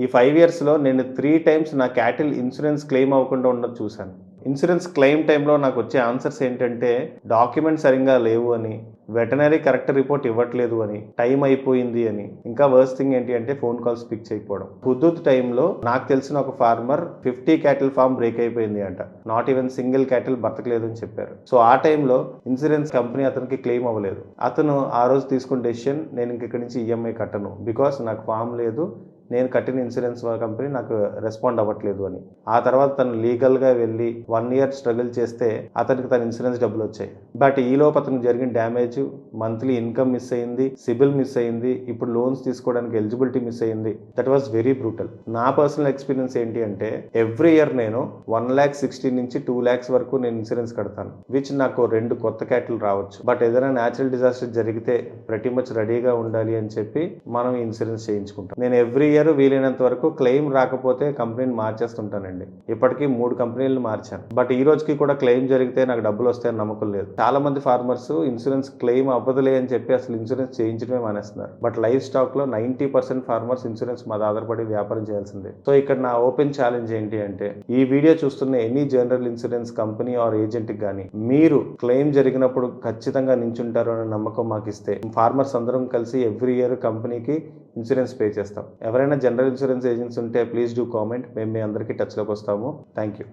ఈ ఫైవ్ ఇయర్స్లో నేను త్రీ టైమ్స్ నా క్యాటిల్ ఇన్సూరెన్స్ క్లెయిమ్ అవ్వకుండా ఉండడం చూశాను. ఇన్సూరెన్స్ క్లెయిమ్ టైంలో నాకు వచ్చే ఆన్సర్స్ ఏంటంటే డాక్యుమెంట్ సరిగ్గా లేవు అని వెటనరీ కరెక్ట్ రిపోర్ట్ ఇవ్వట్లేదు అని టైం అయిపోయింది అని. ఇంకా వర్స్ట్ థింగ్ ఏంటి అంటే ఫోన్ కాల్స్ పిక్ చేయకపోవడం హుద్దుత్ టైంలో నాకు తెలిసిన ఒక farmer fifty cattle farm break అయిపోయింది అంట. నాట్ ఈవెన్ సింగిల్ క్యాటిల్ బతకలేదు అని చెప్పారు. సో ఆ టైంలో ఇన్సూరెన్స్ కంపెనీ అతనికి క్లెయిమ్ అవ్వలేదు. అతను ఆ రోజు తీసుకున్న డెసిషన్ నేను ఇంక ఇక్కడి నుంచి ఈఎంఐ కట్టను. బికాస్ నాకు ఫామ్ లేదు నేను కట్టిన ఇన్సూరెన్స్ కంపెనీ నాకు రెస్పాండ్ అవ్వట్లేదు అని. ఆ తర్వాత తను లీగల్గా వెళ్ళి వన్ ఇయర్ స్ట్రగుల్ చేస్తే అతనికి తన ఇన్సూరెన్స్ డబ్బులు వచ్చాయి. బట్ ఈలోపు అతనికి జరిగిన డ్యామేజ్ మంత్లీ ఇన్కమ్ మిస్ అయింది సిబిల్ మిస్ అయింది ఇప్పుడు లోన్స్ తీసుకోవడానికి ఎలిజిబిలిటీ మిస్ అయింది. దట్ వాస్ వెరీ బ్రూటల్ నా పర్సనల్ ఎక్స్పీరియన్స్ ఏంటి అంటే ఎవ్రీ ఇయర్ నేను వన్ ల్యాక్ సిక్స్టీ నుంచి టూ ల్యాక్స్ వరకు నేను ఇన్సూరెన్స్ కడతాను విచ్ నాకు రెండు కొత్త క్యాటిల్ రావచ్చు. బట్ ఏదైనా న్యాచురల్ డిజాస్టర్ జరిగితే ప్రతి మచ్ రెడీగా ఉండాలి అని చెప్పి మనం ఇన్సూరెన్స్ చేయించుకుంటాం. నేను ఎవ్రీ ఇయర్ వీలైనంత వరకు క్లెయిమ్ రాకపోతే కంపెనీని మార్చేస్తుంటానండి. ఇప్పటికీ మూడు కంపెనీలను మార్చాను. బట్ ఈ రోజుకి కూడా క్లెయిమ్ జరిగితే నాకు డబ్బులు వస్తాయని నమ్మకం లేదు. చాలా మంది ఫార్మర్స్ ఇన్సూరెన్స్ క్లెయిమ్ అవ్వదులే అని చెప్పి అసలు ఇన్సూరెన్స్ చేయించడమే మానేస్తున్నారు. బట్ లైఫ్ స్టాక్లో నైన్టీ పర్సెంట్ ఫార్మర్స్ ఇన్సూరెన్స్ మీద ఆధారపడి వ్యాపారం చేయాల్సిందే. సో ఇక్కడ నా ఓపెన్ ఛాలెంజ్ ఏంటి అంటే ఈ వీడియో చూస్తున్న any general insurance company or agent కానీ మీరు క్లెయిమ్ జరిగినప్పుడు ఖచ్చితంగా నించుంటారు అనే నమ్మకం మాకు ఇస్తే ఫార్మర్స్ అందరం కలిసి ఎవ్రీ ఇయర్ కంపెనీకి ఇన్సూరెన్స్ పే చేస్తాం. ఎవరైనా జనరల్ ఇన్సూరెన్స్ ఏజెంట్స్ ఉంటే ప్లీజ్ డూ కామెంట్. మేము మీ అందరికీ టచ్లోకి వస్తాము. Thank you.